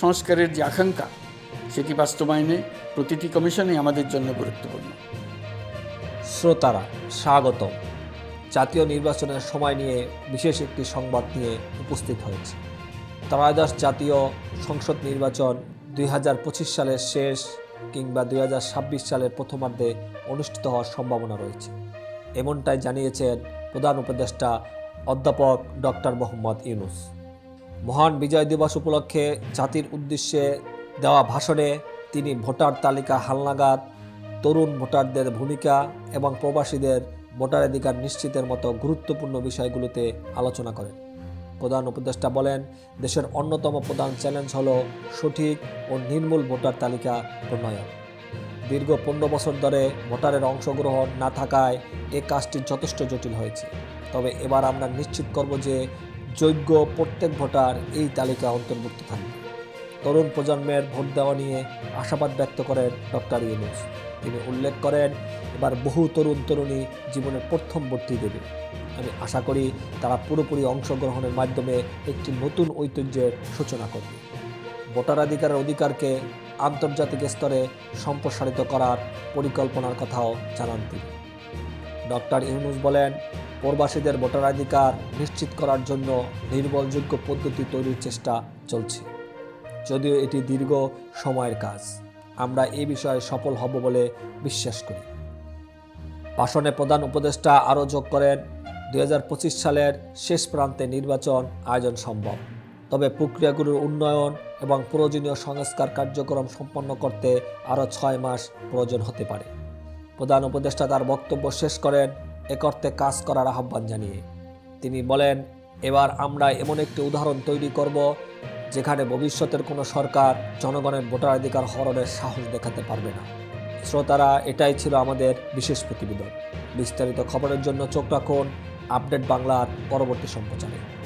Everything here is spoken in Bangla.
সংস্কারের যে আকাঙ্ক্ষা, সেটি বাস্তবায়নে প্রতিটি কমিশনই আমাদের জন্য গুরুত্বপূর্ণ। শ্রোতারা স্বাগত জাতীয় নির্বাচনের সময় নিয়ে বিশেষ একটি সংবাদ নিয়ে উপস্থিত হয়েছে। ত্রয়োদশ জাতীয় সংসদ নির্বাচন দুই হাজার পঁচিশ সালের শেষ কিংবা দুই হাজার ছাব্বিশ সালের প্রথমার্ধে অনুষ্ঠিত হওয়ার সম্ভাবনা রয়েছে। এমনটাই জানিয়েছেন প্রধান উপদেষ্টা অধ্যাপক ডক্টর মোহাম্মদ ইউনুস। মহান বিজয় দিবস উপলক্ষে জাতির উদ্দেশ্যে দেওয়া ভাষণে তিনি ভোটার তালিকা হালনাগাদ, তরুণ ভোটারদের ভূমিকা এবং প্রবাসীদের ভোটাধিকার নিশ্চিতের মতো গুরুত্বপূর্ণ বিষয়গুলোতে আলোচনা করেন। প্রধান উপদেষ্টা বলেন, দেশের অন্যতম প্রধান চ্যালেঞ্জ হল সঠিক ও নির্মূল ভোটার তালিকা প্রণয়ন। দীর্ঘ পনেরো বছর ধরে ভোটারের অংশগ্রহণ না থাকায় এ কাজটি যথেষ্ট জটিল হয়েছে। তবে এবার আমরা নিশ্চিত করব যে যোগ্য প্রত্যেক ভোটার এই তালিকা অন্তর্ভুক্ত থাকবে। তরুণ প্রজন্মের ভোট দেওয়া নিয়ে আশাবাদ ব্যক্ত করেন ডক্টর ইউনুস। তিনি উল্লেখ করেন, এবার বহু তরুণ তরুণী জীবনের প্রথম ভোটটি দেবে। আমি আশা করি তারা পুরোপুরি অংশগ্রহণের মাধ্যমে একটি নতুন ঐতিহ্যের সূচনা করবে। ভোটাধিকারের অধিকারকে আন্তর্জাতিক স্তরে সম্প্রসারিত করার পরিকল্পনার কথাও জানান তিনি। ডক্টর ইউনুস বলেন প্রবাসীদের ভোটাধিকার নিশ্চিত করার জন্য নির্ভরযোগ্য পদ্ধতি তৈরির চেষ্টা চলছে। যদিও এটি দীর্ঘ সময়ের কাজ, আমরা এই বিষয়ে সফল হব বলে বিশ্বাস করি। ভাষণে প্রধান উপদেষ্টা আরও যোগ করেন দু হাজার পঁচিশ সালের শেষ প্রান্তে নির্বাচন আয়োজন সম্ভব, তবে প্রক্রিয়াগুলোর উন্নয়ন এবং প্রয়োজনীয় সংস্কার কার্যক্রম সম্পন্ন করতে আরও ছয় মাস প্রয়োজন হতে পারে। প্রধান উপদেষ্টা তার বক্তব্য শেষ করেন এ অর্থে কাজ করার আহ্বান জানিয়ে। তিনি বলেন, এবার আমরা এমন একটি উদাহরণ তৈরি করব, যেখানে ভবিষ্যতের কোনো সরকার জনগণের ভোটাধিকার হরণের সাহস দেখাতে পারবে না। শ্রোতারা, এটাই ছিল আমাদের বিশেষ প্রতিবেদন। বিস্তারিত খবরের জন্য চোখ রাখুন আপডেট বাংলার পরবর্তী সম্প্রচারে।